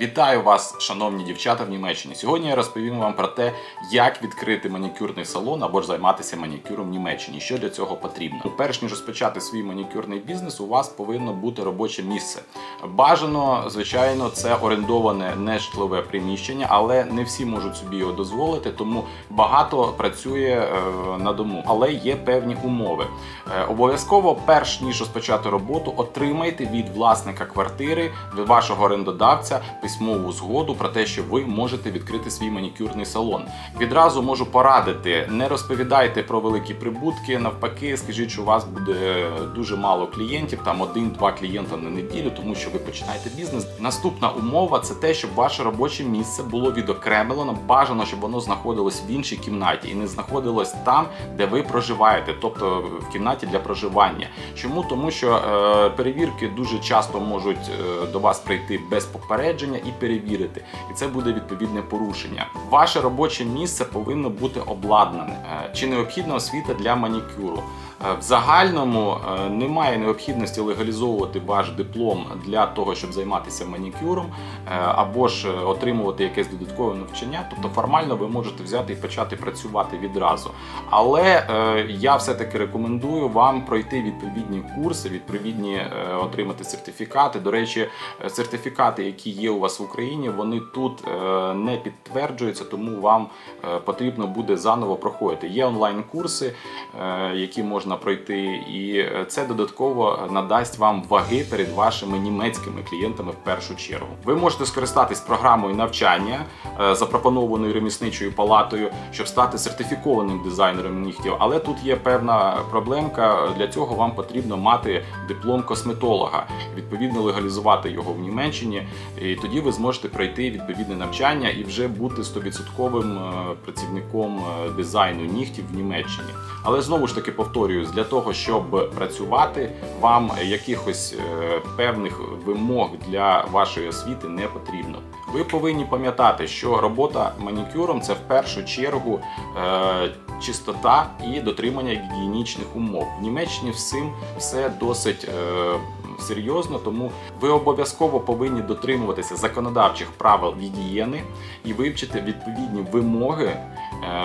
Вітаю вас, шановні дівчата в Німеччині. Сьогодні я розповім вам про те, як відкрити манікюрний салон або ж займатися манікюром в Німеччині. Що для цього потрібно. Перш ніж розпочати свій манікюрний бізнес, у вас повинно бути робоче місце. Бажано, звичайно, це орендоване нежитлове приміщення, але не всі можуть собі його дозволити, тому багато працює е, на дому. Але є певні умови. Е, Обов'язково, перш ніж розпочати роботу, отримайте від власника квартири, від вашого орендодавця письмову згоду про те, що ви можете відкрити свій манікюрний салон. Відразу можу порадити: не розповідайте про великі прибутки. Навпаки, скажіть, що у вас буде дуже мало клієнтів, там один-два клієнта на неділю, тому що ви починаєте бізнес. Наступна умова це те, щоб ваше робоче місце було відокремлено. Бажано, щоб воно знаходилось в іншій кімнаті і не знаходилось там, де ви проживаєте, тобто в кімнаті для проживання. Чому? Тому що е, перевірки дуже часто можуть е, до вас прийти без попередження і перевірити. І це буде відповідне порушення. Ваше робоче місце повинно бути обладнане. Е, Чи необхідна освіта для манікюру? Е, В загальному е, немає необхідності легалізовувати ваш диплом для того, щоб займатися манікюром, е, або ж отримувати якесь додаткове навчання. Тобто формально ви можете взяти і почати працювати відразу. Але я все-таки рекомендую вам пройти відповідні курси, відповідні отримати сертифікати. До речі, сертифікати, які є у вас в Україні, вони тут не підтверджуються, тому вам потрібно буде заново проходити. Є онлайн-курси, які можна пройти, і е, це додатково надасть вам ваги перед вашими німецькими клієнтами в першу чергу. Ви можете скористатись програмою навчання, е, запропонованою ремісничою палатою, щоб стати сертифікованим дизайнером нігтів. Але тут є певна проблемка. Для цього вам потрібно мати диплом косметолога, відповідно легалізувати його в Німеччині. І тоді ви зможете пройти відповідне навчання і вже бути 100% е, працівником дизайну нігтів в Німеччині. Але знову ж таки повторюю, для того, щоб працювати, вам якихось е, певних вимог для вашої освіти не потрібно. Ви повинні пам'ятати, що робота манікюром це в першу чергу е, чистота і дотримання гігієнічних умов. В Німеччині всім все досить. Е, Серйозно, тому ви обов'язково повинні дотримуватися законодавчих правил гігієни і вивчити відповідні вимоги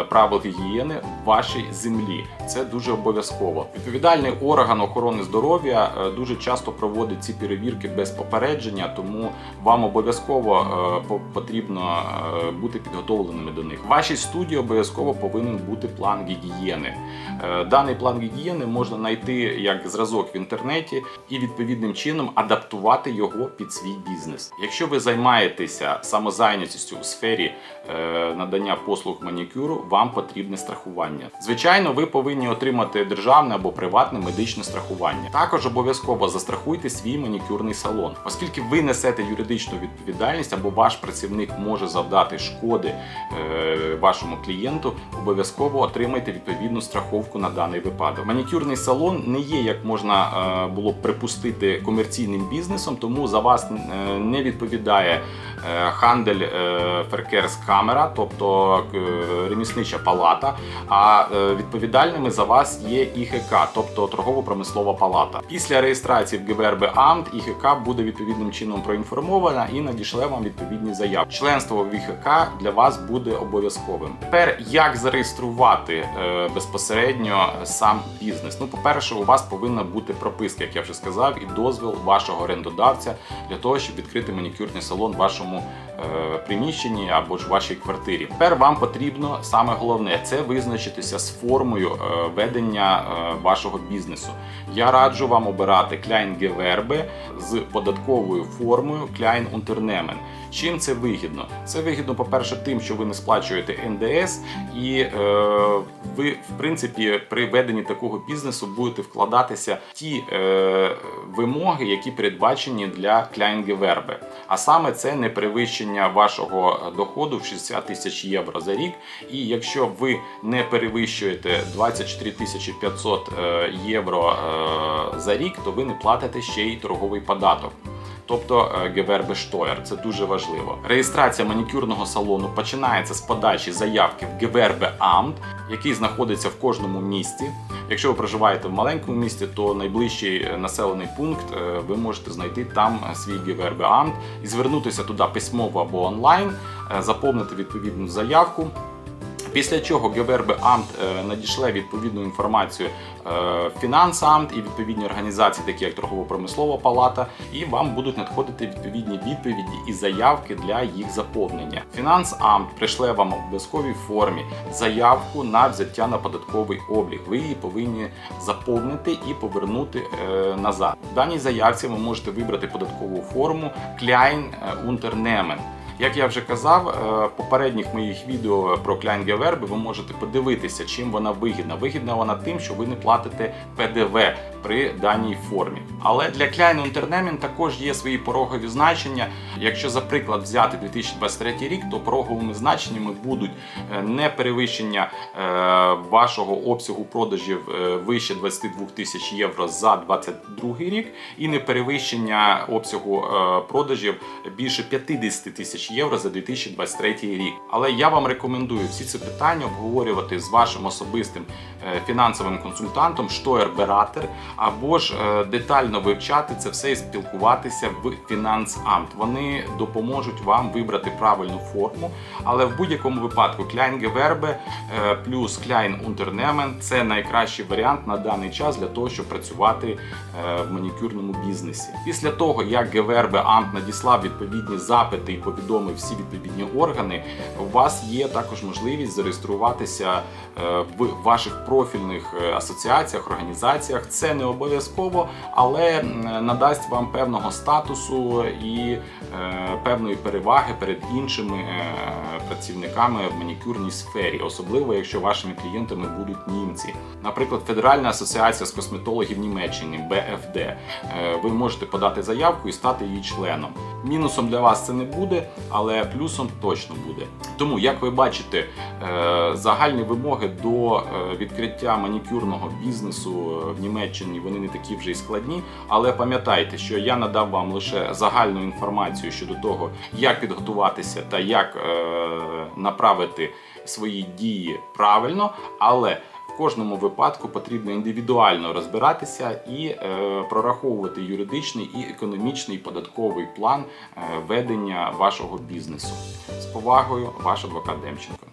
правил гігієни в вашій землі. Це дуже обов'язково. Відповідальний орган охорони здоров'я е, дуже часто проводить ці перевірки без попередження, тому вам обов'язково е, потрібно е, бути підготовленими до них. В вашій студії обов'язково повинен бути план гігієни. Е, Даний план гігієни можна знайти як зразок в інтернеті і відповідним чином адаптувати його під свій бізнес. Якщо ви займаєтеся самозайнятістю у сфері е, надання послуг манікюру, вам потрібне страхування. Звичайно, ви повинні отримати державне або приватне медичне страхування. Також обов'язково застрахуйте свій манікюрний салон, оскільки ви несете юридичну відповідальність або ваш працівник може завдати шкоди е, вашому клієнту, обов'язково отримайте відповідну страховку на даний випадок. Манікюрний салон не є, як можна е, було б припустити, комерційним бізнесом, тому за вас е, не відповідає хандель е, Феркерс Камера, тобто е, реміснича палата. А е, відповідальними за вас є ІГК, тобто торгово-промислова палата. Після реєстрації в ГВРБ Амт ІГК буде відповідним чином проінформована і надішле вам відповідні заяви. Членство в ІГК для вас буде обов'язковим. Тепер як зареєструвати е, безпосередньо сам бізнес? Ну, по-перше, у вас повинна бути прописка, як я вже сказав, і дозвіл вашого орендодавця для того, щоб відкрити манікюрний салон вашому е, приміщенні або ж вашій квартирі. Тепер вам потрібно саме головне це визначитися з формою е, ведення е, вашого бізнесу. Я раджу вам обирати Klein Gewerbe з податковою формою Klein Unternehmen. Чим це вигідно? Це вигідно, по-перше, тим, що ви не сплачуєте НДС, і е, ви, в принципі, при веденні такого бізнесу будете вкладатися в ті е, вимоги, які передбачені для Kleinggewerbe. А саме це не перевищення вашого доходу в 60 тисяч євро за рік. І якщо ви не перевищуєте 24 тисячі 500 е, євро е, за рік, то ви не платите ще й торговий податок. Тобто е, Gewerbesteuer. Це дуже важливо. Реєстрація манікюрного салону починається з подачі заявки в Gewerbeamt, який знаходиться в кожному місті. Якщо ви проживаєте в маленькому місті, то найближчий е, населений пункт е, ви можете знайти там е, свій Gewerbeamt і звернутися туди письмово або онлайн, е, заповнити відповідну заявку. Після чого Gewerbeamt е, надішле відповідну інформацію е, Фінансамт і відповідні організації, такі як торгово-промислова палата, і вам будуть надходити відповідні відповіді і заявки для їх заповнення. Фінансамт прийшле вам в обов'язковій формі заявку на взяття на податковий облік. Ви її повинні заповнити і повернути е, назад. В даній заявці ви можете вибрати податкову форму Klein Unternehmen. Як я вже казав, е, в попередніх моїх відео про Kleinggewerbe ви можете подивитися, чим вона вигідна. Вигідна вона тим, що ви не платите ПДВ при даній формі. Але для Klein Unternehmen також є свої порогові значення. Якщо за приклад взяти 2023 рік, то пороговими значеннями будуть е, не перевищення е, вашого обсягу продажів е, вище 22 тисяч євро за 2022 рік, і не перевищення обсягу продажів більше 50 тисяч євро за 2023 рік. Але я вам рекомендую всі ці питання обговорювати з вашим особистим фінансовим консультантом Штоєр-Бератер, або ж е, детально вивчати це все і спілкуватися в Фінансамт. Вони допоможуть вам вибрати правильну форму, але в будь-якому випадку Kleinggewerbe е, плюс Klein Unternehmen – це найкращий варіант на даний час для того, щоб працювати е, в манікюрному бізнесі. Після того, як Gewerbeamt надіслав відповідні запити і повідомив всі відповідні органи, у вас є також можливість зареєструватися в ваших профільних асоціаціях, організаціях. Це не обов'язково, але надасть вам певного статусу і е, певної переваги перед іншими е, працівниками в манікюрній сфері, особливо якщо вашими клієнтами будуть німці. Наприклад, Федеральна асоціація з косметологів Німеччини БФД. Е, Ви можете подати заявку і стати її членом. Мінусом для вас це не буде, але плюсом точно буде. Тому, як ви бачите, загальні вимоги до відкриття манікюрного бізнесу в Німеччині вони не такі вже й складні. Але пам'ятайте, що я надав вам лише загальну інформацію щодо того, як підготуватися та як е, направити свої дії правильно, але в кожному випадку потрібно індивідуально розбиратися і е, прораховувати юридичний і економічний податковий план е, ведення вашого бізнесу. З повагою, ваш адвокат Демченко.